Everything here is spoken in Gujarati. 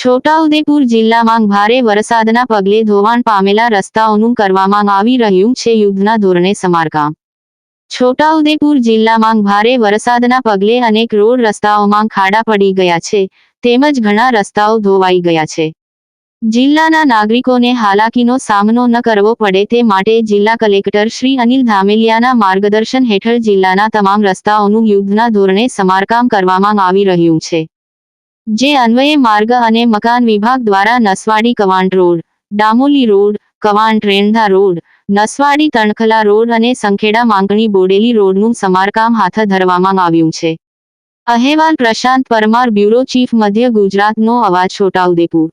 છોટાઉદેપુર જિલ્લામાં ભારે વરસાદના પગલે ધોવાણ પામેલા રસ્તાઓનું કરવામાં આવી રહ્યું છે યુદ્ધના ધોરણે સમારકામ. છોટાઉદેપુર જિલ્લામાં ભારે વરસાદના પગલે અનેક રોડ રસ્તાઓમાં ખાડા પડી ગયા છે, તેમજ ઘણા રસ્તાઓ ધોવાઈ ગયા છે. જિલ્લાના નાગરિકોને હાલાકીનો સામનો ન કરવો પડે તે માટે જિલ્લા કલેક્ટર શ્રી અનિલ ધામેલિયાના માર્ગદર્શન હેઠળ જિલ્લાના તમામ રસ્તાઓનું યુદ્ધના ધોરણે સમારકામ કરવામાં આવી રહ્યું છે. જે અન્વયે માર્ગ અને મકાન વિભાગ દ્વારા Naswadi Kawant road, Damoli road, Kawant Rendha road, Naswadi Tankhala road અને સંખેડા માંગણી બોડેલી રોડનું સમારકામ હાથ ધરવામાં આવ્યું છે. અહેવાલ પ્રશાંત પરમાર બ્યુરો ચીફ મધ્ય ગુજરાતનો અવાજ છોટાઉદેપુર.